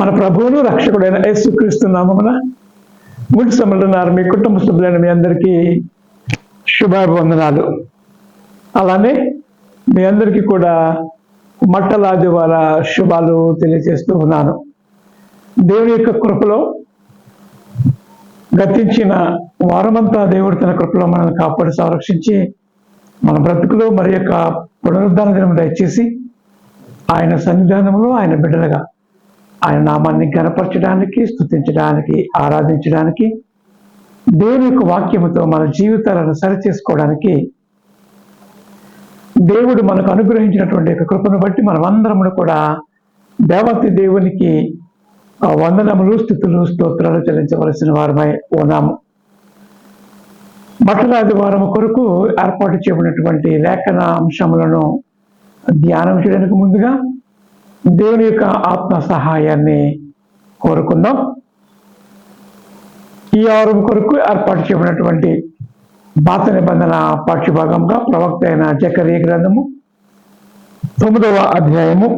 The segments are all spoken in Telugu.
మన ప్రభువును రక్షకుడైన యేసుక్రీస్తు నామమున గుడి సమలున్నారు మీ కుటుంబ సభ్యులైన మీ అందరికీ శుభాభివందనాలు. అలానే మీ అందరికీ కూడా మట్టలాది వార శుభాలు తెలియజేస్తూ ఉన్నాను. దేవుని యొక్క కృపలో గతించిన వారమంతా దేవుడు తన కృపలో మనల్ని కాపాడి సంరక్షించి మన బ్రతుకులో మరి యొక్క పునరుద్ధాన దినం దయచేసి ఆయన సన్నిధానంలో ఆయన బిడ్డలుగా ఆయన నామాన్ని గనపరచడానికి స్థుతించడానికి ఆరాధించడానికి దేవుని యొక్క వాక్యముతో మన జీవితాలను సరిచేసుకోవడానికి దేవుడు మనకు అనుగ్రహించినటువంటి యొక్క కృపను బట్టి మనం అందరము కూడా దేవతి దేవునికి వందనములు స్థుతులు స్తోత్రాలు చెల్లించవలసిన వారమై ఉన్నాము. మట్టలాది వారం కొరకు ఏర్పాటు చేయబడినటువంటి లేఖన అంశములను ధ్యానం చేయడానికి ముందుగా దేవుని యొక్క ఆత్మ సహాయాన్ని కోరుకుందాం. ఈ వారం కొరకు ఏర్పాటు చేయబడినటువంటి బాత నిబంధన పాఠ్యభాగంగా ప్రవక్త అయిన చక్రీయ గ్రంథము తొమ్మిదవ అధ్యాయము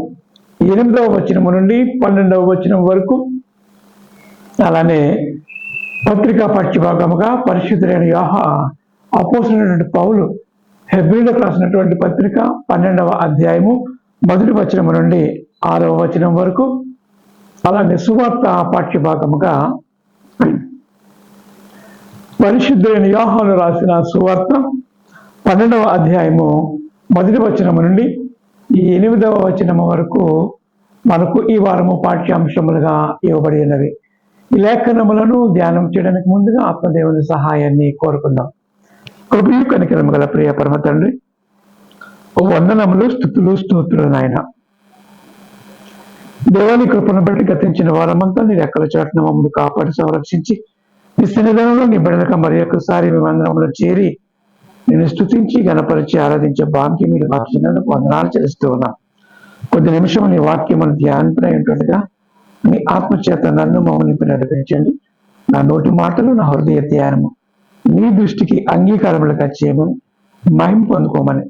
ఎనిమిదవ వచనము నుండి పన్నెండవ వచనం వరకు అలానే పత్రికా పాఠ్యభాగముగా పరిశుద్ధులైన యోహ అపోసినటువంటి పౌలు హెబ్రిలకు రాసినటువంటి పత్రిక పన్నెండవ అధ్యాయము మొదటి వచనము నుండి ఆరవ వచనం వరకు అలానే సువార్త పాఠ్యభాగముగా పరిశుద్ధులైన యోహాను రాసిన సువార్త పన్నెండవ అధ్యాయము మొదటి వచనము నుండి ఈ ఎనిమిదవ వచనము వరకు మనకు ఈ వారము పాఠ్యాంశములుగా ఇవ్వబడి ఉన్నవి. ఈ లేఖనములను ధ్యానం చేయడానికి ముందుగా ఆత్మదేవుని సహాయాన్ని కోరుకుందాం. కృపయు కనికరము గల ప్రియ పరమ తండ్రి వందనములు స్థుతులు స్తోత్రులు నాయన. దేవాలి కృపను బట్టి గతించిన వారమంతా నీ రెక్కల చాటున మమ్మల్ని కాపాడి సంరక్షించి నీ సన్నిధానంలో నీ బిడ్డలకు మరి ఒక్కసారి మేమందరంలో చేరి నేను స్థుతించి గణపరిచి ఆరాధించే భాగ్యం మీరు వాక్యాలను వందనాలు చేస్తూ ఉన్నాం. కొద్ది నిమిషం నీ వాక్యమును ధ్యానింపై ఉంటుండగా మీ ఆత్మచేత నన్ను మమ్మల్ని నడిపించండి. నా నోటి మాటలు నా హృదయ ధ్యానము నీ దృష్టికి అంగీకారములుగా చేయమని మహిమ పొందుకోమని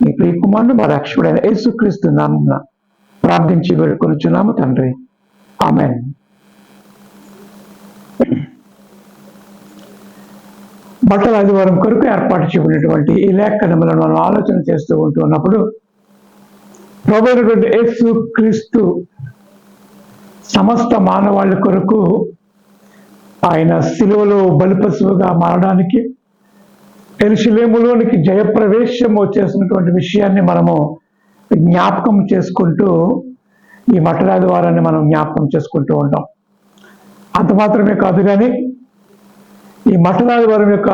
నీ ప్రియకుమారుడు మా రక్షకుడైన యేసుక్రీస్తు నామమున ప్రార్థించి వేడుకొనుచున్నాము తండ్రి. ఆమె బట్టల ఆదివారం కొరకు ఏర్పాటు చేయబడినటువంటి ఈ లేఖనములను మనం ఆలోచన చేస్తూ ఉంటున్నప్పుడు ప్రభుత్వ యేసు క్రీస్తు సమస్త మానవాళి కొరకు ఆయన శిలువలో బలిపశువుగా మారడానికి ఎరుశలేములోనికి జయప్రవేశము చేసినటువంటి విషయాన్ని మనము జ్ఞాపకం చేసుకుంటూ ఈ మట్టరాది వారాన్ని మనం జ్ఞాపకం చేసుకుంటూ ఉంటాం. అంత మాత్రమే కాదు కానీ ఈ మట్టరాది వారం యొక్క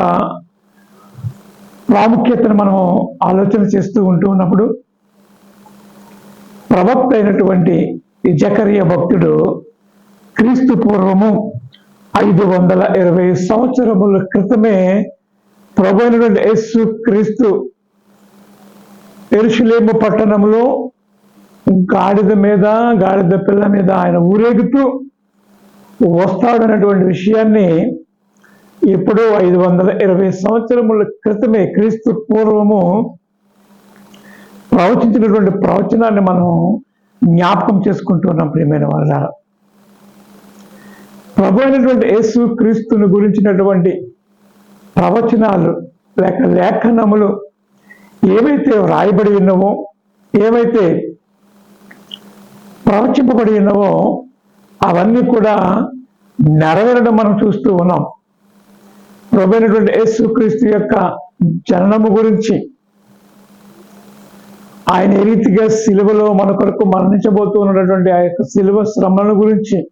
ప్రాముఖ్యతను మనం ఆలోచన చేస్తూ ఉంటూ ఉన్నప్పుడు ప్రవక్త అయినటువంటి ఈ జకరియ భక్తుడు క్రీస్తు పూర్వము ఐదు వందల ఇరవై సంవత్సరముల క్రితమే ప్రభు అయినటువంటి యేసు క్రీస్తు ఎరుషులేము పట్టణంలో గాడిద మీద గాడిద పిల్ల మీద ఆయన ఊరేగుతూ వస్తాడన్నటువంటి విషయాన్ని ఎప్పుడో ఐదు వందల ఇరవై సంవత్సరముల క్రితమే క్రీస్తు పూర్వము ప్రవచించినటువంటి ప్రవచనాన్ని మనం జ్ఞాపకం చేసుకుంటున్నాం ప్రియమైన వాళ్ళ ప్రభు అయినటువంటి యేసు క్రీస్తుని గురించినటువంటి ప్రవచనాలు లేక లేఖనములు ఏవైతే వ్రాయబడి ఉన్నవో ఏవైతే ప్రవచింపబడి ఉన్నవో అవన్నీ కూడా నెరవేరడం మనం చూస్తూ ఉన్నాం. ప్రభు అయినటువంటి యొక్క జననము గురించి ఆయన ఏ రీతిగా సిలువలో మన కొరకు మరణించబోతూ ఉన్నటువంటి ఆ యొక్క సిలువ శ్రమల గురించి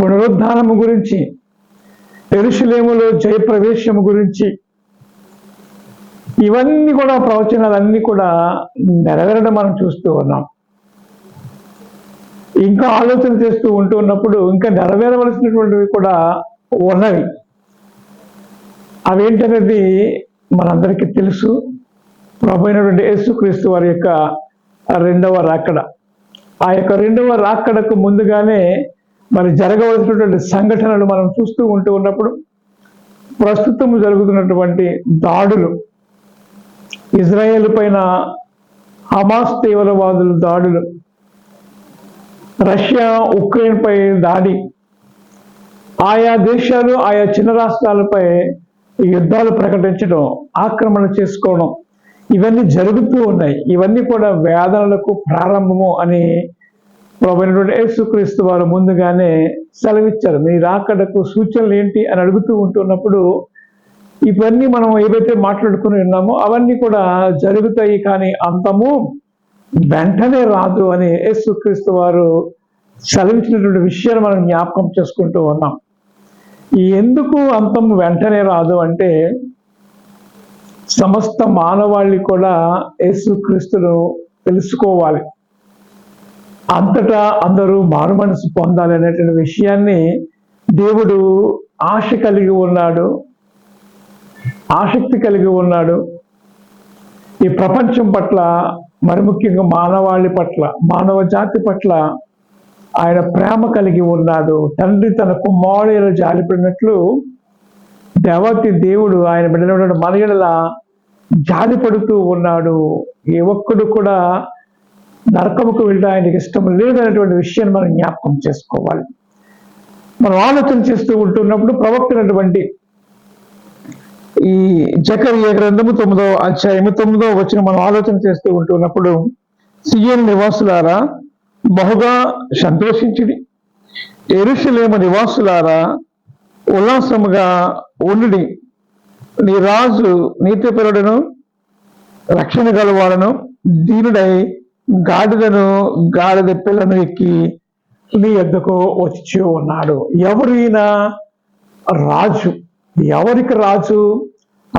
పునరుద్ధానము గురించి ఎరుషులేములో జయప్రవేశము గురించి ఇవన్నీ కూడా ప్రవచనాలన్నీ కూడా నెరవేరడం మనం చూస్తూ ఉన్నాం. ఇంకా ఆలోచన చేస్తూ ఉంటూ ఉన్నప్పుడు ఇంకా నెరవేరవలసినటువంటివి కూడా ఉన్నవి. అవేంటనేది మనందరికీ తెలుసు. ప్రభు అయినటువంటి యేసుక్రీస్తు వారి యొక్క రెండవ రాకడ. ఆ యొక్క రెండవ రాకడకు ముందుగానే మరి జరగవలసినటువంటి సంఘటనలు మనం చూస్తూ ఉంటూ ఉన్నప్పుడు ప్రస్తుతం జరుగుతున్నటువంటి దాడులు ఇజ్రాయేల్ పైన హమాస్ తీవ్రవాదుల దాడులు రష్యా ఉక్రెయిన్ పై దాడి ఆయా దేశాలు ఆయా చిన్న రాష్ట్రాలపై యుద్ధాలు ప్రకటించడం ఆక్రమణ చేసుకోవడం ఇవన్నీ జరుగుతూ ఉన్నాయి. ఇవన్నీ కూడా వేదనలకు ప్రారంభము అని ప్రభుత్వ యేసుక్రీస్తు వారు ముందుగానే సెలవిచ్చారు. మీ రాకడకు సూచనలు ఏంటి అని అడుగుతూ ఉంటున్నప్పుడు ఇవన్నీ మనం ఏవైతే మాట్లాడుకుని ఉన్నామో అవన్నీ కూడా జరుగుతాయి కానీ అంతము వెంటనే రాదు అని యేసుక్రీస్తు వారు సెలవిచ్చినటువంటి విషయాన్ని మనం జ్ఞాపకం చేసుకుంటూ ఉన్నాం. ఎందుకు అంతం వెంటనే రాదు అంటే సమస్త మానవాళి కూడా యేసుక్రీస్తును తెలుసుకోవాలి. అంతటా అందరూ మారు మనసు పొందాలి అనేటువంటి విషయాన్ని దేవుడు ఆశ కలిగి ఉన్నాడు. ఆసక్తి కలిగి ఉన్నాడు. ఈ ప్రపంచం పట్ల మరి ముఖ్యంగా మానవాళి పట్ల మానవ జాతి పట్ల ఆయన ప్రేమ కలిగి ఉన్నాడు. తండ్రి తన కుమారుల జాలిపడినట్లు దేవతి దేవుడు ఆయన బిడ్డల మనగడల జాలిపడుతూ ఉన్నాడు. ఏ ఒక్కడు కూడా నరకముకు వెళ్ళడం ఆయనకి ఇష్టం లేదనేటువంటి విషయాన్ని మనం జ్ఞాపకం చేసుకోవాలి. మనం ఆలోచన చేస్తూ ఉంటున్నప్పుడు ప్రవక్తనటువంటి ఈ జకర్య గ్రంథము తొమ్మిదో అధ్యాయము తొమ్మిదో వచ్చిన మనం ఆలోచన చేస్తూ ఉంటున్నప్పుడు సిఎన్ నివాసులారా బహుగా సంతోషించిడి ఎరుషులేమ నివాసులారా ఉల్లాసముగా ఉండి నీ రాజు నీతిపరుడును రక్షణ గలవాడను దీనుడై గాడిదను గాడిద పిల్లను ఎక్కి నీ ఎద్దకు వచ్చి ఉన్నాడు. ఎవరైనా రాజు ఎవరికి రాజు?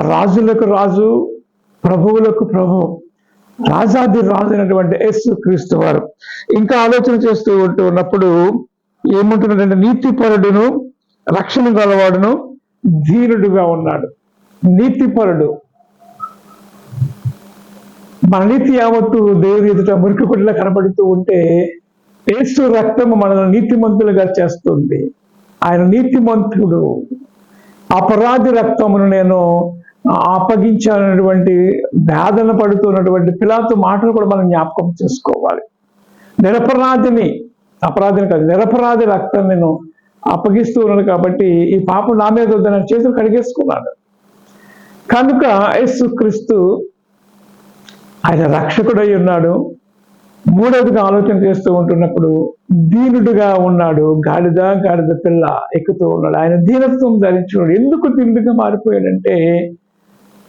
రాజులకు రాజు ప్రభువులకు ప్రభు. రాజాది రాజు అయినటువంటి యేసు క్రీస్తు వారు. ఇంకా ఆలోచన చేస్తూ ఉంటూ ఉన్నప్పుడు ఏముంటున్నాడంటే నీతిపరుడును రక్షణ గలవాడును ధీరుడుగా ఉన్నాడు. నీతిపరుడు. మన నీతి యావత్తు దేవుని ఎదుట మురికి కొట్టిలా కనబడుతూ ఉంటే యేసు రక్తము మనల్ని నీతిమంతులుగా చేస్తుంది. ఆయన నీతిమంతుడు. అపరాధి రక్తమును నేను అప్పగించాలన్నటువంటి వేదన పడుతున్నటువంటి పిలాతు మాటలు కూడా మనం జ్ఞాపకం చేసుకోవాలి. నిరపరాధిని అపరాధిని కాదు నిరపరాధి రక్తం నేను అప్పగిస్తూ ఉన్నాను కాబట్టి ఈ పాపం నా మీద వద్దని చేతులు కడిగేసుకున్నాడు కనుక యేసుక్రీస్తు ఆయన రక్షకుడై ఉన్నాడు. మూడవదిగా ఆలోచన చేస్తూ ఉంటున్నప్పుడు దీనుడుగా ఉన్నాడు గాడిద గాడిద పిల్ల ఎక్కుతూ ఉన్నాడు. ఆయన దీనత్వం ధరించున్నాడు ఎందుకు దీనుడిగా మారిపోయాడంటే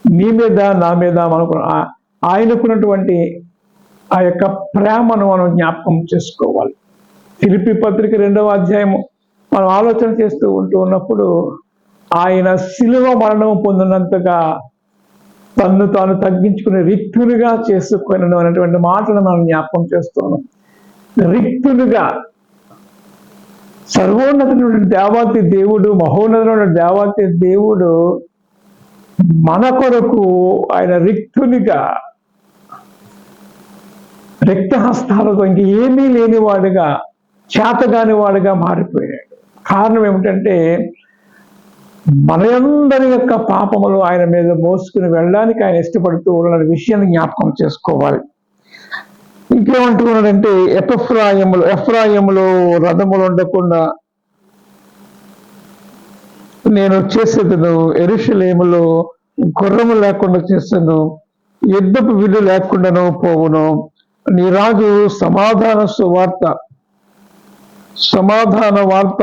నీ మీద నా మీద మనకు ఆయనకున్నటువంటి ఆ యొక్క ప్రేమను మనం జ్ఞాపకం చేసుకోవాలి. ఫిలిపి పత్రిక రెండవ అధ్యాయము మనం ఆలోచన చేస్తూ ఉంటూ ఉన్నప్పుడు ఆయన శిలువ మరణం పొందినంతగా తన్ను తాను తగ్గించుకునే రిక్తులుగా చేసుకున్నాను అనేటువంటి మాటను మనం జ్ఞాపకం చేస్తున్నాం. రిక్తులుగా సర్వోన్నతమైన దేవాతి దేవుడు మహోన్నతమైన దేవాతి దేవుడు మన కొరకు ఆయన రిక్తునిగా రిక్తహస్తాలతో ఇంక ఏమీ లేని వాడుగా చేతగాని వాడుగా మారిపోయాడు. కారణం ఏమిటంటే మనందరి యొక్క పాపములు ఆయన మీద మోసుకుని వెళ్ళడానికి ఆయన ఇష్టపడుతూ ఉన్న విషయాన్ని జ్ఞాపకం చేసుకోవాలి. ఇంకేమంటున్నాడంటే ఎఫ్రాయములు ఎఫ్రాయములు రథములు ఉండకుండా నేను చేసేదను ఎరుషలేములో గుర్రము లేకుండా చేస్తాను యుద్ధపు విల్లు లేకుండాను పోవును. నీ రాజు సమాధాన సువార్త సమాధాన వార్త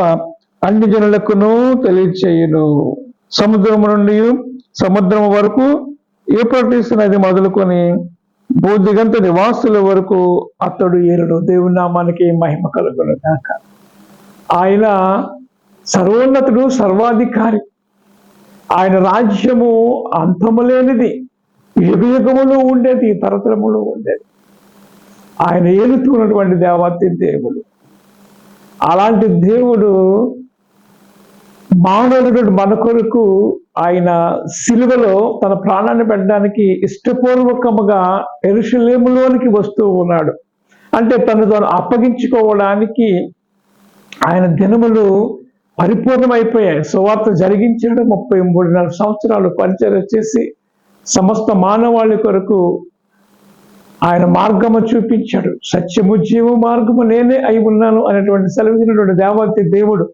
అన్ని జనులకును తెలియచేయును. సముద్రము నుండి సముద్రము వరకు ఏపటిస్ నది మొదలుకొని భూదిగంత నివాసుల వరకు అతడు ఏలుడు దేవుని నామానికి మహిమ కలుగును కాక ఆయన సర్వోన్నతుడు సర్వాధికారి. ఆయన రాజ్యము అంతము లేనిది యుగయుగములు ఉండేది తరతరములు ఉండేది. ఆయన ఏలుతున్నటువంటి దేవతి దేవుడు. అలాంటి దేవుడు మానవుడు మన కొరకు ఆయన సిలువలో తన ప్రాణాన్ని పెట్టడానికి ఇష్టపూర్వకముగా ఎరుషలేములోనికి వస్తూ ఉన్నాడు. అంటే తను తాను అప్పగించుకోవడానికి ఆయన దినములు పరిపూర్ణమైపోయాయి. సువార్త జరిగించాడు ముప్పై మూడున్నర సంవత్సరాలు పరిచయం చేసి సమస్త మానవాళి కొరకు ఆయన మార్గము చూపించాడు. సత్యము జీవ మార్గము నేనే అయి ఉన్నాను అనేటువంటి సెలవిచ్చినటువంటి దేవాతి దేవుడు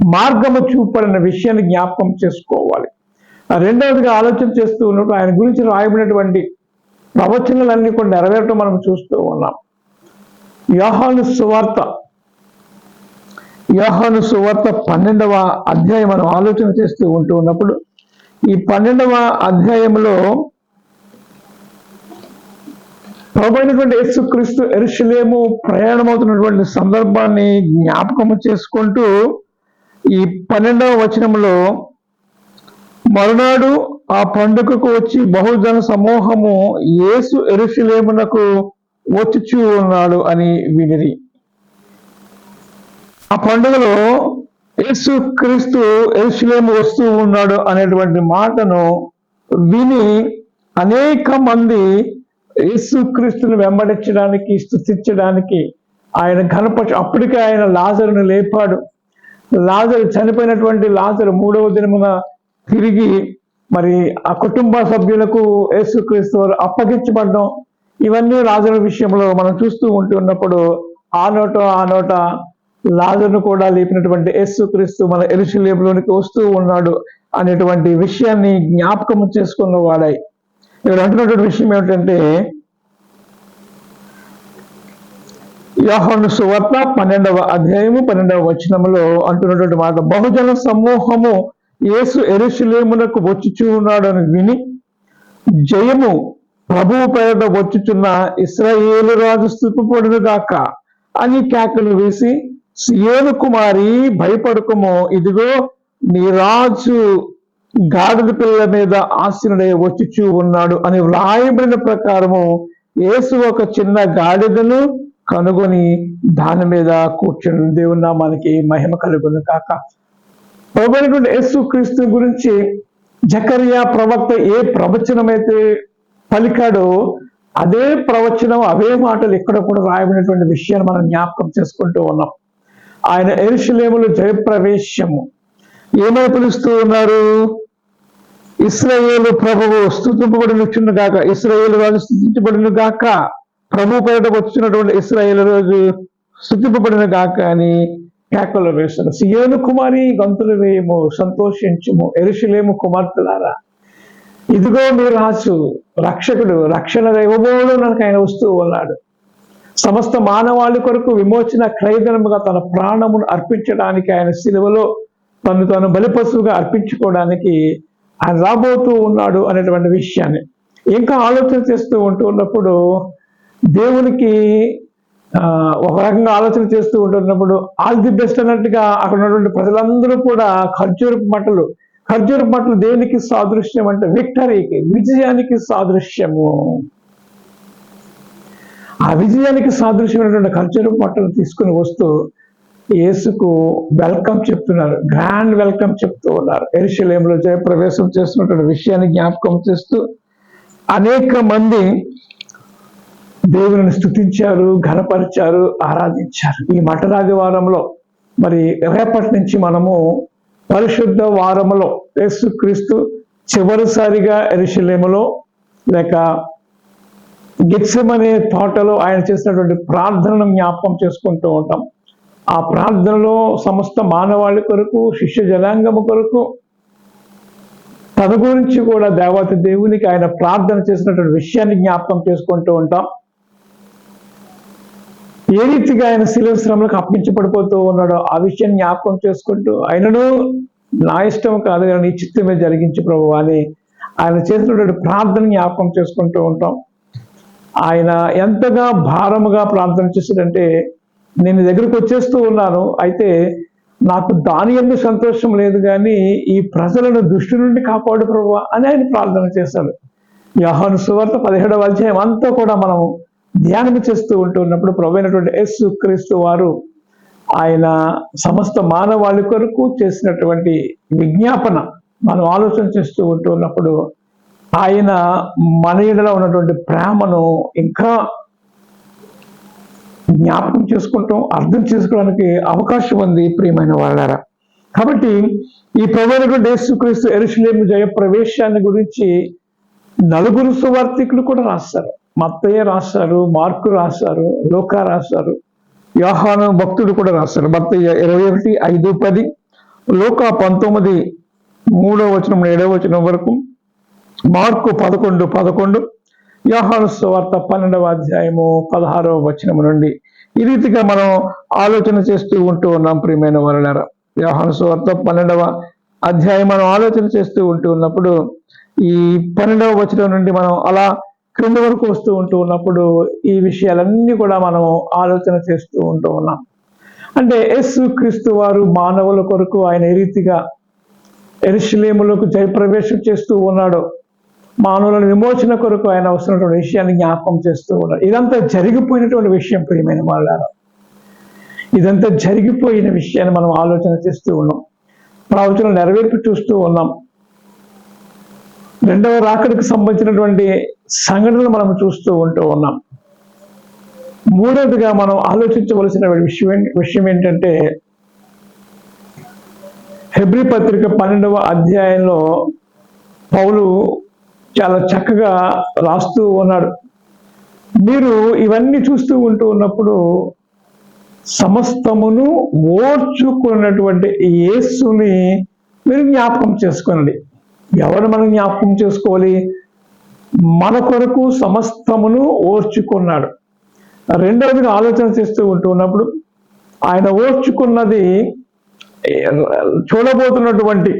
మార్గము చూపడిన విషయాన్ని జ్ఞాపకం చేసుకోవాలి. రెండవదిగా ఆలోచన చేస్తూ ఉన్నప్పుడు ఆయన గురించి రాయబడినటువంటి ప్రవచనాలన్నీ కూడా నెరవేరటం మనం చూస్తూ ఉన్నాం. యోహాను సువార్త యోహాను సువార్త పన్నెండవ అధ్యాయం మనం ఆలోచన చేస్తూ ఉంటూ ఉన్నప్పుడు ఈ పన్నెండవ అధ్యాయంలో ప్రభుత్వ యేసుక్రీస్తు ఎరుషులేము ప్రయాణమవుతున్నటువంటి సందర్భాన్ని జ్ఞాపకము చేసుకుంటూ ఈ పన్నెండవ వచనంలో మరునాడు ఆ పండుగకు వచ్చి బహుజన సమూహము యేసు ఎరుసలేమునకు వచ్చుచూ ఉన్నాడు అని వినిరి. ఆ పండుగలో యేసు క్రీస్తు ఎరుసలేము వస్తూ ఉన్నాడు అనేటువంటి మాటను విని అనేక మంది యేసుక్రీస్తుని వెంబడించడానికి స్థుతించడానికి ఆయన ఘనపరచు అప్పటికే ఆయన లాజరును లేపాడు. లాజరు చనిపోయినటువంటి లాజరు మూడవ దినమున తిరిగి మరి ఆ కుటుంబ సభ్యులకు యేసుక్రీస్తు వారు అప్పగించబడడం. ఇవన్నీ రాజుల విషయంలో మనం చూస్తూ ఉంటున్నప్పుడు ఆ నోట ఆ నోట లాజర్ను కూడా లేపినటువంటి యేసుక్రీస్తు మన ఎరుశలేములోనికి వస్తూ ఉన్నాడు అనేటువంటి విషయాన్ని జ్ఞాపకం చేసుకున్న వాడాయి ఇక్కడ అంటున్నటువంటి విషయం ఏమిటంటే యోహను సువార్త పన్నెండవ అధ్యాయము పన్నెండవ వచనములో అంటున్నటువంటి మాట బహుజన సమూహము యేసు ఎరుషులేమునకు వచ్చుచూ ఉన్నాడని విని జయము ప్రభువు పేరట వచ్చుచున్న ఇస్రాయేలు రాజు స్థుతిపడును గాక అని కేకలు వేసి సియోను కుమారి భయపడకము ఇదిగో నీ రాజు గాడిద పిల్ల మీద ఆశీనుడై వచ్చుచూ ఉన్నాడు అని వ్రాయబడిన ప్రకారము యేసు ఒక చిన్న గాడిదను కనుగొని దాని మీద కూర్చుని దేవుని నామానికి మహిమ కలుగును కాక ప్రభుత్వ యేసు క్రీస్తు గురించి జకరియా ప్రవక్త ఏ ప్రవచనమైతే పలికాడో అదే ప్రవచనం అవే మాటలు ఇక్కడ కూడా రాయబడినటువంటి విషయాన్ని మనం జ్ఞాపకం చేసుకుంటూ ఉన్నాం. ఆయన ఎరుషులేములు జయప్రవేశము. ఏమని పిలుస్తూ ఉన్నారు? ఇస్రాయేలు ప్రభువు స్థుతింపబడిన గాక ఇస్రాయేలు వాళ్ళు స్థుతించబడిను గాక ప్రభు పేరిట వచ్చినటువంటి ఇస్రాయేల్ రోజు స్థుతింపబడిన గాక అని కేకలు వేస్తారు సియోను కుమారి గంతులు వేయము సంతోషించుము ఎరుషులేము కుమార్తెలారా. ఇదిగో మీ రాసు రక్షకుడు రక్షణ దైవబోడు నాకు ఆయన వస్తూ ఉన్నాడు. సమస్త మానవాళి కొరకు విమోచన క్రయధనముగా తన ప్రాణమును అర్పించడానికి ఆయన సిలువలో తను తాను బలిపశువుగా అర్పించుకోవడానికి ఆయన రాబోతూ ఉన్నాడు అనేటువంటి విషయాన్ని. ఇంకా ఆలోచన చేస్తూ ఉంటూ ఉన్నప్పుడు దేవునికి ఒక రకంగా ఆలోచన చేస్తూ ఉంటున్నప్పుడు ఆల్ ది బెస్ట్ అన్నట్టుగా అక్కడ ఉన్నటువంటి ప్రజలందరూ కూడా ఖర్జూరపు మట్టలు ఖర్జూరపు మట్టలు దేనికి సాదృశ్యం అంటే విక్టరీకి విజయానికి సాదృశ్యము. ఆ విజయానికి సాదృశ్యమైనటువంటి ఖర్జూరపు మట్టలు తీసుకుని వస్తూ యేసుకు వెల్కమ్ చెప్తున్నారు గ్రాండ్ వెల్కమ్ చెప్తూ ఉన్నారు. ఎరుశలేంలో జయప్రవేశం చేస్తున్నటువంటి విషయాన్ని జ్ఞాపకం చేస్తూ అనేక మంది దేవుని స్థుతించారు ఘనపరిచారు ఆరాధించారు. ఈ మఠరాజు వారంలో మరి రేపటి నుంచి మనము పరిశుద్ధ వారములో యేసుక్రీస్తు చివరిసారిగా ఎరుషలేములో లేక గిత్సమనే తోటలో ఆయన చేసినటువంటి ప్రార్థనను జ్ఞాపకం చేసుకుంటూ ఉంటాం. ఆ ప్రార్థనలో సమస్త మానవాళి కొరకు శిష్య జనాంగము కొరకు తన గురించి కూడా దేవత దేవునికి ఆయన ప్రార్థన చేసినటువంటి విషయాన్ని జ్ఞాపకం చేసుకుంటూ ఉంటాం. ఏ రీతిగా ఆయన శిలువ శ్రమలకు అప్పించబడిపోతూ ఉన్నాడో ఆ విషయాన్ని జ్ఞాపకం చేసుకుంటూ ఆయనను నా ఇష్టం కాదు కానీ నీ చిత్తమే జరిగించి ప్రభు అని ఆయన చేసినటువంటి ప్రార్థన జ్ఞాపకం చేసుకుంటూ ఉంటాం. ఆయన ఎంతగా భారముగా ప్రార్థన చేశాడంటే నేను దగ్గరకు దగ్గరికి వచ్చేస్తూ ఉన్నాను. అయితే నాకు దాని ఎందు సంతోషం లేదు కానీ ఈ ప్రజలను దృష్టి నుండి కాపాడు ప్రభు అని ఆయన ప్రార్థన చేశాడు. యోహాను సువార్త పదిహేడవ అధ్యాయం అంతా కూడా మనం ధ్యానం చేస్తూ ఉంటున్నప్పుడు ప్రభు అయినటువంటి యేసు క్రీస్తు వారు ఆయన సమస్త మానవాళి కొరకు చేసినటువంటి విజ్ఞాపన మనం ఆలోచన చేస్తూ ఉంటున్నప్పుడు ఆయన మన ఎడలో ఉన్నటువంటి ప్రేమను ఇంకా జ్ఞాపకం చేసుకుంటాం అర్థం చేసుకోవడానికి అవకాశం ఉంది ప్రియమైన వాళ్ళారా కాబట్టి ఈ ప్రధానటువంటి యేసుక్రీస్తు ఎరుషులేము జయ ప్రవేశాన్ని గురించి నలుగురు సువార్థికులు కూడా రాస్తారు. మత్తయ్య రాస్తారు మార్కు రాశారు లోకా రాశారు యోహాను భక్తుడు కూడా రాస్తారు మత్తయ్య ఇరవై ఒకటి ఐదు పది లోకా పంతొమ్మిది మూడో వచనం ఏడవ వచనం వరకు మార్కు పదకొండు పదకొండు యోహాను సువార్త పన్నెండవ అధ్యాయము పదహారవ వచనం నుండి ఈ రీతిగా మనం ఆలోచన చేస్తూ ఉంటూ ఉన్నాం ప్రియమైన వరలరా యోహాను సువార్త పన్నెండవ అధ్యాయం మనం ఆలోచన చేస్తూ ఉంటూ ఉన్నప్పుడు ఈ పన్నెండవ వచనం నుండి మనం అలా క్రింద వరకు వస్తూ ఉంటూ ఉన్నప్పుడు ఈ విషయాలన్నీ కూడా మనం ఆలోచన చేస్తూ ఉంటూ ఉన్నాం. అంటే యేసు క్రీస్తు వారు మానవుల కొరకు ఆయన ఏ రీతిగా ఎరుషలేములకు జయప్రవేశం చేస్తూ ఉన్నాడు మానవుల విమోచన కొరకు ఆయన వస్తున్నటువంటి విషయాన్ని జ్ఞాపకం చేస్తూ ఉన్నాడు. ఇదంతా జరిగిపోయినటువంటి విషయం ప్రియమైన వాళ్ళ ఇదంతా జరిగిపోయిన విషయాన్ని మనం ఆలోచన చేస్తూ ఉన్నాం. ప్రవచనం నెరవేర్పు చూస్తూ ఉన్నాం. రెండవ రాకడికి సంబంధించినటువంటి సంఘటనలు మనం చూస్తూ ఉంటూ ఉన్నాం. మూడవదిగా మనం ఆలోచించవలసిన విషయం విషయం ఏంటంటే హెబ్రి పత్రిక పన్నెండవ అధ్యాయంలో పౌలు చాలా చక్కగా రాస్తూ ఉన్నాడు. మీరు ఇవన్నీ చూస్తూ ఉంటూ ఉన్నప్పుడు సమస్తమును ఓర్చుకున్నటువంటి యేసుని మీరు జ్ఞాపకం చేసుకోండి ఎవరు మనం జ్ఞాపకం చేసుకోవాలి? మన కొరకు సమస్తమును ఓర్చుకున్నాడు. రెండవది ఆలోచన చేస్తూ ఉంటున్నప్పుడు ఆయన ఓర్చుకున్నది చూడబోతున్నటువంటి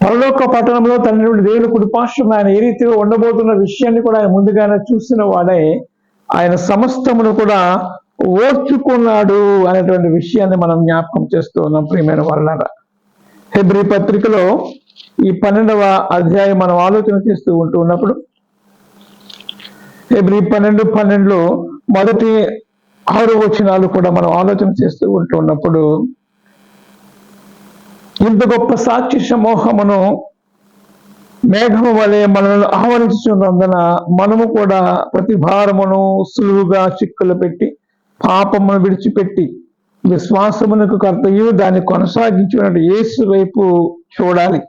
పరలోక పట్టణంలో తండ్రి దేవుని కుడిపార్శ్వం ఆయన ఏ రీతిగా ఉండబోతున్న విషయాన్ని కూడా ఆయన ముందుగానే చూసిన వాడే ఆయన సమస్తమును కూడా ఓర్చుకున్నాడు అనేటువంటి విషయాన్ని మనం జ్ఞాపకం చేస్తూ ఉన్నాం ప్రియమైన వాళ్ళ హెబ్రి పత్రికలో ఈ పన్నెండవ అధ్యాయం మనం ఆలోచన చేస్తూ ఉంటూ ఉన్నప్పుడు హెబ్రి పన్నెండు పన్నెండులో మొదటి ఆరు వచనాలు కూడా మనం ఆలోచన చేస్తూ ఉంటున్నప్పుడు ఇంత గొప్ప సాక్షి సమూహమును మేఘము వలె మనల్ని ఆహ్వానించున్నందున మనము కూడా ప్రతి భారమును సులువుగా చిక్కులు పెట్టి పాపమును విడిచిపెట్టి విశ్వాసమునకు కర్తయు దాన్ని కొనసాగించినట్టు యేసు వైపు చూడాలి.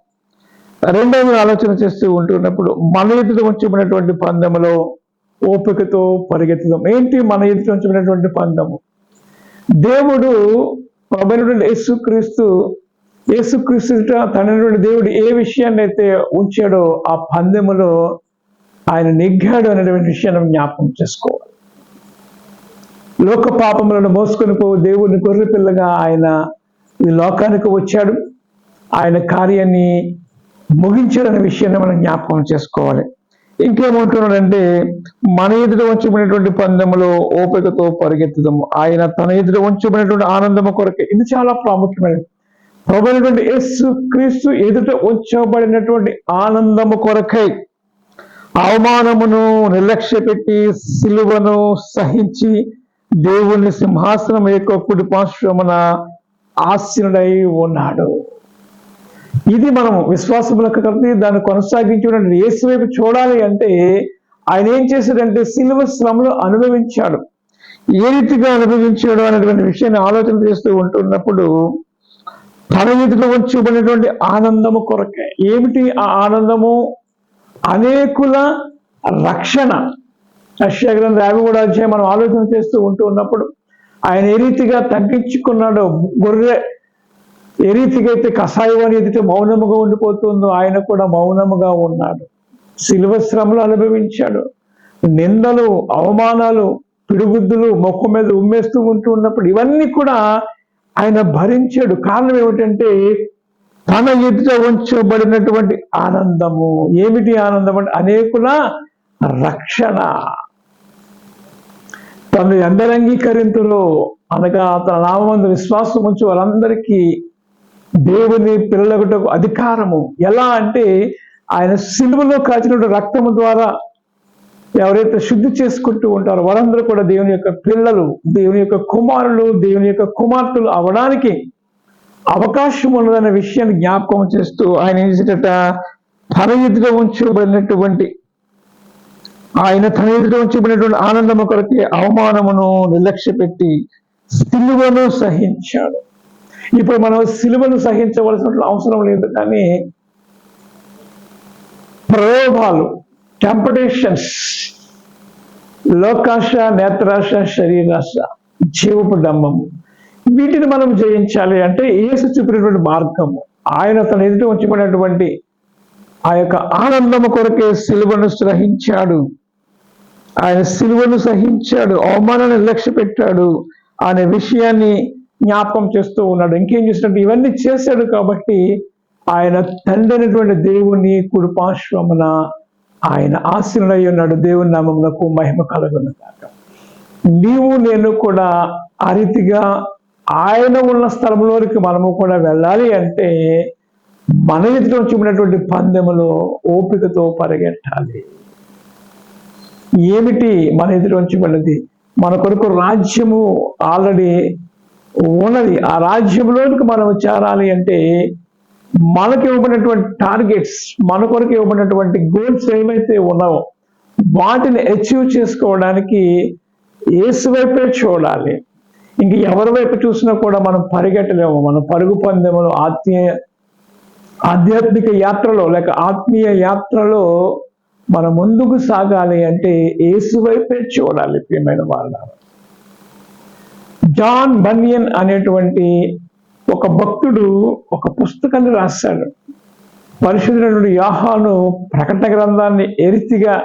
రెండవది ఆలోచన చేస్తూ ఉంటున్నప్పుడు మన ఎదుట ఉంచబడినటువంటి పందెములో ఓపికతో పరిగెత్తుదాం. ఏంటి మన ఎదుట ఉంచబడినటువంటి పందెము? దేవుడు ప్రభుత్వ యేసుక్రీస్తు యేసుక్రీస్తు తండ్రి దేవుడు ఏ విషయాన్ని అయితే ఉంచాడో ఆ పందెములో ఆయన నెగ్గాడు అనేటువంటి విషయాన్ని జ్ఞాపకం చేసుకోవాలి. లోక పాపములను మోసుకొని పో దేవుడిని గొర్రె పిల్లగా ఆయన ఈ లోకానికి వచ్చాడు. ఆయన కార్యాన్ని ముగించాడనే విషయాన్ని మనం జ్ఞాపకం చేసుకోవాలి. ఇంకేమంటున్నాడంటే మన ఎదుట ఉంచబడినటువంటి పందెములో ఓపికతో పరిగెత్తుదాము. ఆయన తన ఎదుట ఉంచబడినటువంటి ఆనందము కొరకే. ఇది చాలా ప్రాముఖ్యమైనది. ప్రభుత్వ యస్సు క్రీస్తు ఎదుట ఉంచబడినటువంటి ఆనందము కొరకై అవమానమును నిర్లక్ష్య పెట్టి సిలువను సహించి దేవుని సింహాసనం యొక్క కుడి పార్శ్వమున ఆశీనుడై ఉన్నాడు. ఇది మనం విశ్వాసములకు కలిపి దాన్ని కొనసాగించుకున్న యేసు వైపు చూడాలి అంటే ఆయన ఏం చేశాడంటే సిలువ శ్రమలు అనుభవించాడు. ఏ రీతిగా అనుభవించాడు అనేటువంటి విషయాన్ని ఆలోచన చేస్తూ ఉంటున్నప్పుడు తన చూపడినటువంటి ఆనందము కొరకే. ఏమిటి ఆ ఆనందము? అనేకుల రక్షణ. రష్యాగ్రంథ యాభై కూడా మనం ఆలోచన చేస్తూ ఉంటూ ఉన్నప్పుడు ఆయన ఏ రీతిగా తగ్గించుకున్నాడో గొర్రె ఏ రీతికైతే కషాయం అని ఎదుట మౌనముగా ఉండిపోతుందో ఆయన కూడా మౌనముగా ఉన్నాడు. శిలువ శ్రమలు అనుభవించాడు. నిందలు అవమానాలు పిడుగుద్దులు మొక్క మీద ఉమ్మేస్తూ ఉంటూ ఉన్నప్పుడు ఇవన్నీ కూడా ఆయన భరించాడు. కారణం ఏమిటంటే తన ఎదుట ఉంచబడినటువంటి ఆనందము. ఏమిటి ఆనందం అంటే అనేకుల రక్షణ. తను ఎందరంగీకరింతులో అనగా తన నామందు విశ్వాసం ఉంచి వాళ్ళందరికీ దేవుని పిల్లలకు అధికారము. ఎలా అంటే ఆయన సిలువలో కాచినటువంటి రక్తము ద్వారా ఎవరైతే శుద్ధి చేసుకుంటూ ఉంటారో వారందరూ కూడా దేవుని యొక్క పిల్లలు దేవుని యొక్క కుమారులు దేవుని యొక్క కుమార్తెలు అవడానికి అవకాశం ఉన్నదనే విషయాన్ని జ్ఞాపకం చేస్తూ ఆయన ఏం చేసేట తన ఎదుట ఉంచబడినటువంటి ఆయన తన ఎదుట ఉంచబడినటువంటి ఆనందము కొరకే అవమానమును నిర్లక్ష్య పెట్టి సిలువను సహించాడు. ఇప్పుడు మనం సిలువను సహించవలసిన అవసరం లేదు కానీ ప్రలోభాలు టెంపటేషన్స్ లోకాశ నేత్రాశ శరీరాశ జీవపు డంబము వీటిని మనం జయించాలి అంటే ఏసు చూపినటువంటి మార్గము. ఆయన తన ఎదుట ఉంచబడినటువంటి ఆ యొక్క ఆనందము కొరకే సిలువను సహించాడు. ఆయన సిలువను సహించాడు అవమానాన్ని లక్ష్య పెట్టాడు అనే విషయాన్ని జ్ఞాపకం చేస్తూ ఉన్నాడు. ఇంకేం చేసినట్టు ఇవన్నీ చేశాడు కాబట్టి ఆయన తండ్రి అయినటువంటి దేవుని కుడిపాశ్వమున ఆయన ఆశీనుడై ఉన్నాడు. దేవుని నామమునకు మహిమ కలుగును కాక నీవు నేను కూడా ఆ రీతిగా ఆయన ఉన్న స్థలంలోనికి మనము కూడా వెళ్ళాలి అంటే మన ఎదుట చూపినటువంటి పందెములో ఓపికతో పరిగెట్టాలి. ఏమిటి మన ఎదురు ఉంచబడినది మన కొరకు రాజ్యము ఆల్రెడీ ఉన్నది. ఆ రాజ్యంలోనికి మనం చేరాలి అంటే మనకి ఇవ్వబడినటువంటి టార్గెట్స్ మన కొరకు ఇవ్వబడినటువంటి గోల్స్ ఏమైతే ఉన్నావో వాటిని అచీవ్ చేసుకోవడానికి ఏసు వైపే చూడాలి. ఇంక ఎవరి వైపు చూసినా కూడా మనం పరిగెట్టలేము. మనం పరుగు పందెములు ఆత్మీయ ఆధ్యాత్మిక యాత్రలో లేక ఆత్మీయ యాత్రలో మనం ముందుకు సాగాలి అంటే ఏసు వైపే చూడాలి ప్రియమైన వాళ్ళ జాన్ బనియన్ అనేటువంటి ఒక భక్తుడు ఒక పుస్తకాన్ని రాశాడు. పరిశుద్ధుడు యాహాను ప్రకటన గ్రంథాన్ని ఏ రీతిగా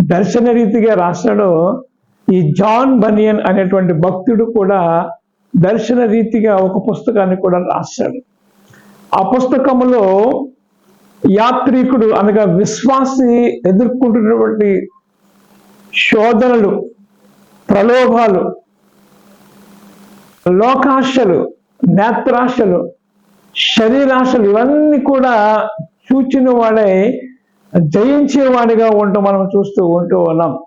దర్శన రీతిగా రాశాడో ఈ జాన్ బనియన్ అనేటువంటి భక్తుడు కూడా దర్శన రీతిగా ఒక పుస్తకాన్ని కూడా రాశాడు. ఆ పుస్తకములో యాత్రికుడు అనగా విశ్వాసి ఎదుర్కొంటున్నటువంటి శోధనలు ప్రలోభాలు లోకాశలు నేత్రాశలు శరీరాశలు ఇవన్నీ కూడా చూచిన వాడే జయించేవాడిగా ఉంటూ మనం చూస్తూ ఉంటూ ఉన్నాం.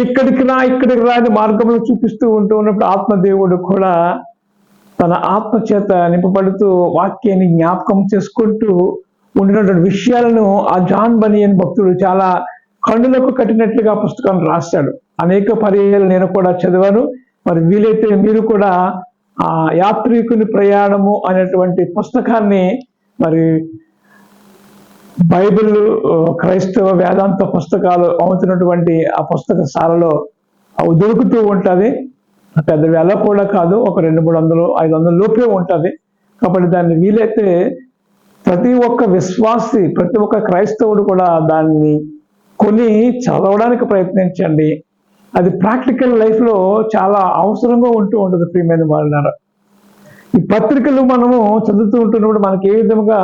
ఇక్కడికి రా ఇక్కడికి రాని మార్గంలో చూపిస్తూ ఉంటూ ఉన్నప్పుడు ఆత్మదేవుడు కూడా తన ఆత్మ చేత నింపబడుతూ వాక్యాన్ని జ్ఞాపకం చేసుకుంటూ ఉండినటువంటి విషయాలను ఆ జాన్ బనియన్ భక్తుడు చాలా కన్నులకు కట్టినట్లుగా పుస్తకాన్ని రాశాడు. అనేక పర్యాలు నేను కూడా చదివాను. మరి వీలైతే మీరు కూడా ఆ యాత్రికుని ప్రయాణము అనేటువంటి పుస్తకాన్ని మరి బైబిల్ క్రైస్తవ వేదాంత పుస్తకాలు అమ్ముతున్నటువంటి ఆ పుస్తక సాలలో అవి దొరుకుతూ ఉంటుంది. పెద్ద వేల కూడా కాదు ఒక రెండు మూడు వందలు ఐదు వందల లోపే ఉంటుంది. కాబట్టి దాన్ని వీలైతే ప్రతి ఒక్క విశ్వాసి ప్రతి ఒక్క క్రైస్తవుడు కూడా దాన్ని కొని చదవడానికి ప్రయత్నించండి. అది ప్రాక్టికల్ లైఫ్లో చాలా అవసరంగా ఉంటూ ఉంటుంది ప్రియమైన వాళ్ళ ఈ పత్రికలు మనము చదువుతూ ఉంటున్నప్పుడు మనకి ఏ విధంగా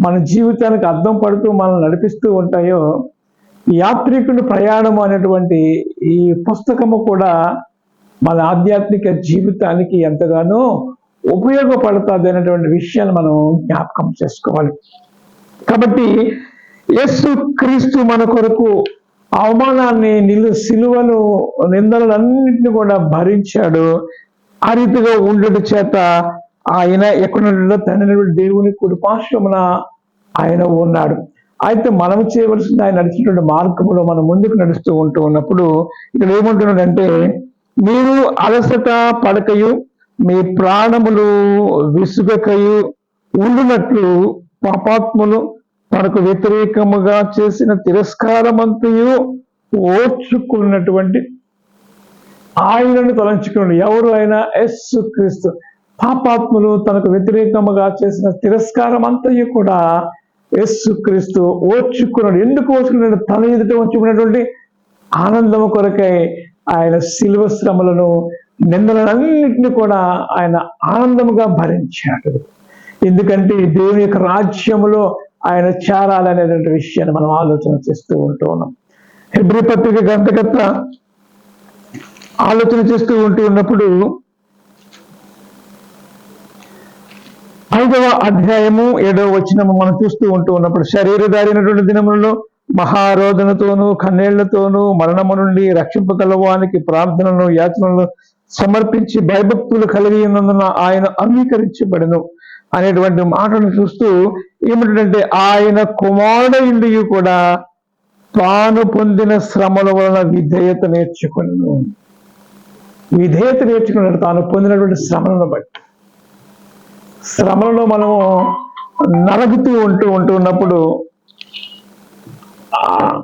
మన జీవితానికి అర్థం పడుతూ మనల్ని నడిపిస్తూ ఉంటాయో యాత్రికుడు ప్రయాణం అనేటువంటి ఈ పుస్తకము కూడా మన ఆధ్యాత్మిక జీవితానికి ఎంతగానో ఉపయోగపడుతుంది అనేటువంటి విషయాన్ని మనం జ్ఞాపకం చేసుకోవాలి. కాబట్టి యేసు క్రీస్తు మన కొరకు అవమానాన్ని నిలు సిలువను నిందలన్నింటిని కూడా భరించాడు. ఆ రీతిగా ఉండట చేత ఆయన ఎక్కడ తండ్రి దేవుని కుడిపార్శ్వమున ఆయన ఉన్నాడు. అయితే మనం చేయవలసింది ఆయన నడిచినటువంటి మార్గంలో మనం ముందుకు నడుస్తూ ఉంటూ ఉన్నప్పుడు ఇక్కడ ఏమంటున్నాడంటే మీరు అలసట పడకయు మీ ప్రాణములు విసుగకయు ఉండునట్లు పాపాత్ములు తనకు వ్యతిరేకముగా చేసిన తిరస్కారమంతయు ఓర్చుకున్నటువంటి ఆయనను తలంచుకున్నాడు. ఎవరు ఆయన యస్సు క్రీస్తు పాపాత్ములు తనకు వ్యతిరేకముగా చేసిన తిరస్కారం అంతయు కూడా యస్సు క్రీస్తు ఓర్చుకున్నాడు. ఎందుకు ఓర్చుకున్నాడు? తన ఎదుట ఉంచుకున్నటువంటి ఆనందము కొరకై ఆయన శిల్వ శ్రమలను నిందలన్నింటినీ కూడా ఆయన ఆనందముగా భరించాడు. ఎందుకంటే దేవుని యొక్క రాజ్యములో ఆయన చేరాలనేటువంటి విషయాన్ని మనం ఆలోచన చేస్తూ ఉంటూ ఉన్నాం. హెబ్రి పత్రిక గ్రంథకర్త ఆలోచన చేస్తూ ఉంటూ ఉన్నప్పుడు ఐదవ అధ్యాయము ఏడవ వచనము మనం చూస్తూ ఉంటూ ఉన్నప్పుడు శరీరధారినటువంటి దినములలో మహారోధనతోనూ కన్నేళ్ళతోనూ మరణము నుండి రక్షింపగలవానికి ప్రార్థనలు యాచనలు సమర్పించి భయభక్తులు కలిగి ఉన్నందున ఆయన అంగీకరించబడను. అనేటువంటి మాటను చూస్తూ ఏమిటంటే ఆయన కుమారుడు కూడా తాను పొందిన శ్రమల వలన విధేయత నేర్చుకున్నాను. విధేయత నేర్చుకున్నాడు తాను పొందినటువంటి శ్రమలను బట్టి. శ్రమలలో మనము నలుగుతూ ఉంటూ ఉంటూ ఉన్నప్పుడు ఆ-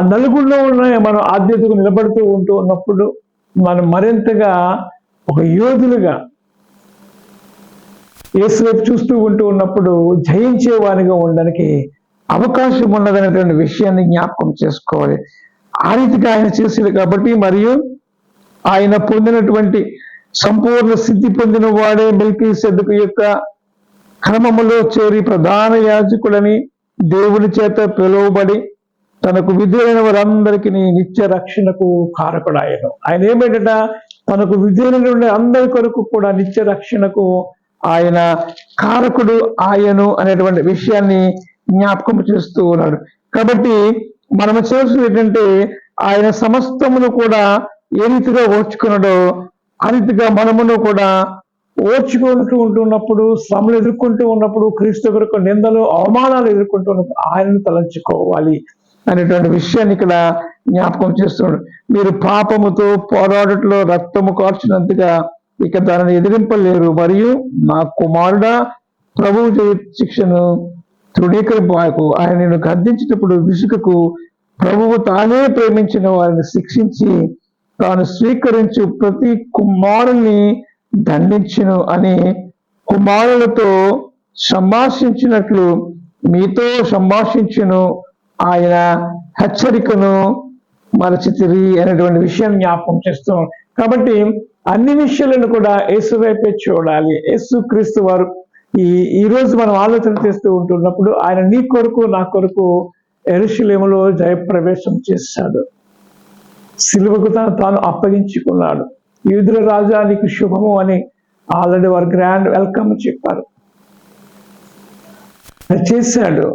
నలుగుల్లో ఉన్న మనం ఆధ్యతకు నిలబడుతూ ఉంటూ ఉన్నప్పుడు మనం మరింతగా ఒక యోధులుగా యేసు వైపు చూస్తూ ఉంటూ ఉన్నప్పుడు జయించేవానిగా ఉండడానికి అవకాశం ఉన్నదనేటువంటి విషయాన్ని జ్ఞాపకం చేసుకోవాలి. ఆ రీతిగా ఆయన చేసేది కాబట్టి మరియు ఆయన పొందినటువంటి సంపూర్ణ సిద్ధి పొందిన వాడే మిల్కీ సెద్దుకు యొక్క క్రమములో చేరి ప్రధాన యాజకులని దేవుని చేత పిలువబడి తనకు విధులైన వారందరికీ నిత్య రక్షణకు కారకుడాయను ఆయన. ఏమిటట? తనకు విధులైన అందరి కొరకు కూడా నిత్య రక్షణకు ఆయన కారకుడు ఆయను అనేటువంటి విషయాన్ని జ్ఞాపకం చేస్తూ ఉన్నాడు. కాబట్టి మనం చేసేది ఏంటంటే ఆయన సమస్తమును కూడా ఏ రీతిగా ఓర్చుకున్నాడో ఆ రీతిగా మనమును కూడా ఓర్చుకుంటూ ఉంటున్నప్పుడు శ్రమలు ఎదుర్కొంటూ ఉన్నప్పుడు క్రీస్తు కొరకు నిందలు అవమానాలు ఎదుర్కొంటూ ఉన్నప్పుడు ఆయనను తలంచుకోవాలి అనేటువంటి విషయాన్ని ఇక్కడ జ్ఞాపకం చేస్తున్నాడు. మీరు పాపముతో పోరాడటంలో రక్తము కార్చినంతగా ఇక దానిని ఎదిరింపలేరు. మరియు నా కుమారుడా ప్రభువు శిక్షను తృణీకరింపాకు ఆయన నేను గద్దించినప్పుడు విసుకకు ప్రభువు తానే ప్రేమించిన వారిని శిక్షించి తాను స్వీకరించు ప్రతి కుమారుని దండించును అని కుమారులతో సంభాషించినట్లు మీతో సంభాషించును. ఆయన హెచ్చరికను మరచితిరి అనేటువంటి విషయం జ్ఞాపకం చేస్తున్నాం కాబట్టి అన్ని విషయాలను కూడా యేసు వైపే చూడాలి. యేసు క్రీస్తు వారు ఈ ఈరోజు మనం ఆలోచన చేస్తూ ఉంటున్నప్పుడు ఆయన నీ కొరకు నా కొరకు ఎరుశలేములో జయప్రవేశం చేశాడు. సిలువకు తను తాను అప్పగించుకున్నాడు. యూదుల రాజానికి శుభము అని ఆల్రెడీ వారు గ్రాండ్ వెల్కమ్ చెప్పారు. చేశాడు.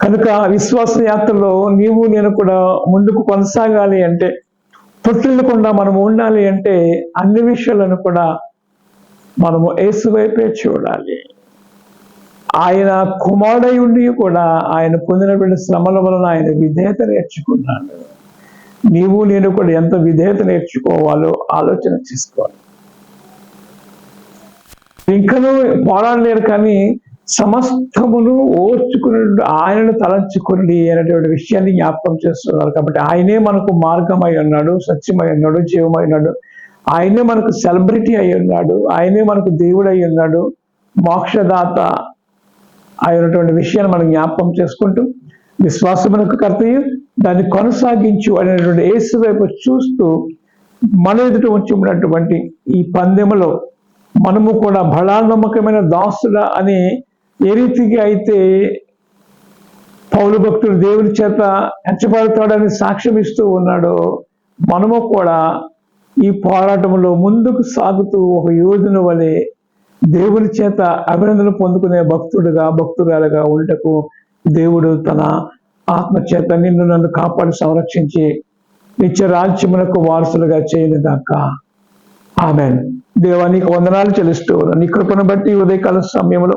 కనుక విశ్వాస యాత్రలో నీవు నేను కూడా ముందుకు కొనసాగాలి అంటే తొట్టిల్లకుండా మనం ఉండాలి అంటే అన్ని విషయాలను కూడా మనము ఏసువైపే వైపే చూడాలి. ఆయన కుమారుడై ఉండి కూడా ఆయన పొందినటువంటి శ్రమల వలన ఆయన విధేయత నేర్చుకున్నాడు. నీవు నేను కూడా ఎంత విధేయత నేర్చుకోవాలో ఆలోచన చేసుకోవాలి. ఇంకనూ పోరాడలేరు కానీ సమస్తమును ఓర్చుకుని ఆయనను తలంచుకుని అనేటువంటి విషయాన్ని జ్ఞాపకం చేస్తున్నారు. కాబట్టి ఆయనే మనకు మార్గమై ఉన్నాడు సత్యమై ఉన్నాడు జీవమై ఉన్నాడు. ఆయనే మనకు సెలబ్రిటీ అయి ఉన్నాడు ఆయనే మనకు దేవుడు అయి ఉన్నాడు మోక్షదాత అయినటువంటి విషయాన్ని మనం జ్ఞాపకం చేసుకుంటూ విశ్వాసమునకు కర్తయ్యం దాన్ని కొనసాగించు అనేటువంటి యేసు వైపు చూస్తూ మన ఎదుట ఉంచి ఉన్నటువంటి ఈ పందెములో మనము కూడా బలా నమ్మకమైన అనే అని ఏ రీతిగా అయితే పౌలు భక్తుడు దేవుని చేత హెచ్చబడతాడని సాక్ష్యం ఇస్తూ ఉన్నాడో మనము కూడా ఈ పోరాటంలో ముందుకు సాగుతూ ఒక యోధుని వలె దేవుని చేత అభినందన పొందుకునే భక్తుడుగా భక్తురాలుగా ఉండటకు దేవుడు తన ఆత్మ చేత నిన్ను నన్ను కాపాడి సంరక్షించి నిత్య రాజ్యమునకు వారసులుగా చేయని దాకా ఆమెన్ దేవానికి వందనాలు చెల్లిస్తూ ఉన్నాను. నీ కృపను బట్టి ఉదయకాల సమయంలో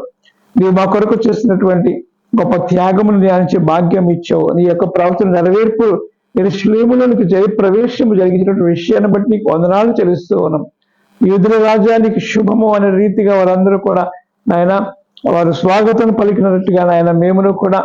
నీవు మా కొరకు చేసినటువంటి గొప్ప త్యాగమును ధ్యానించే భాగ్యం ఇచ్చావు. నీ యొక్క ప్రవర్తన నెరవేర్పు. ఎరుశ్లేములోనికి జయ ప్రవేశము జరిగినటువంటి విషయాన్ని బట్టి నీకు వందనాలు చెల్లిస్తూ ఉన్నాం. యూదుల రాజ్యానికి శుభము అనే రీతిగా వారందరూ కూడా నాయన వారు స్వాగతం పలికినట్టుగా నాయన మేమును కూడా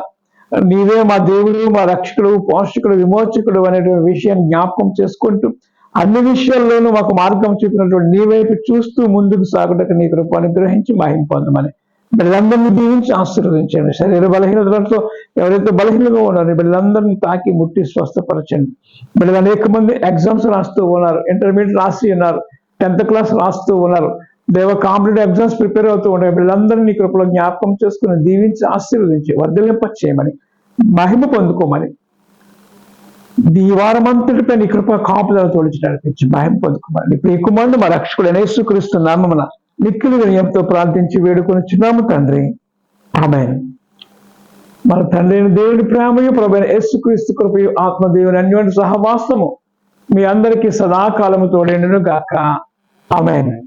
నీవే మా దేవుడు మా రక్షకుడు పోషకుడు విమోచకుడు అనేటువంటి విషయాన్ని జ్ఞాపకం చేసుకుంటూ అన్ని విషయాల్లోనూ మాకు మార్గం చూపినటువంటి నీ వైపు చూస్తూ ముందుకు సాగుటకు నీ కృప అనుగ్రహించి మహిం పొందమని బిడ్డలందరినీ దీవించి ఆశీర్వదించండి. శరీర బలహీనతలతో ఎవరైతే బలహీనంగా ఉన్నారో బిడ్డలందరినీ తాకి ముట్టి స్వస్థపరచండి. బిడ్డలు అనేక మంది ఎగ్జామ్స్ రాస్తూ ఉన్నారు ఇంటర్మీడియట్ రాసి ఉన్నారు టెన్త్ క్లాస్ రాస్తూ ఉన్నారు. దేవ కాంపిటేటివ్ ఎగ్జామ్స్ ప్రిపేర్ అవుతూ ఉంటాయి వీళ్ళందరినీ నీ కృపలో జ్ఞాపకం చేసుకుని దీవించి ఆశీర్వదించి వర్ధలింప చేయమని మహిమ పొందుకోమని ఈ వారమంతటిపై నీ కృప కాపుదల తోడించడానికి మహిమ పొందుకోమని. ఎక్కువ మంది కుమారుడు మా రక్షకుడు యేసుక్రీస్తు మన మిక్కిలి వినయంతో ప్రార్థించి వేడుకొని చిన్నాము తండ్రి. ఆమె మన తండ్రి దేవుని ప్రేమయు ప్రభు యేసుక్రీస్తు కృపయు ఆత్మదేవుని అన్యోని సహవాసము మీ అందరికీ సదాకాలము తోడేను గాక. ఆమెన్.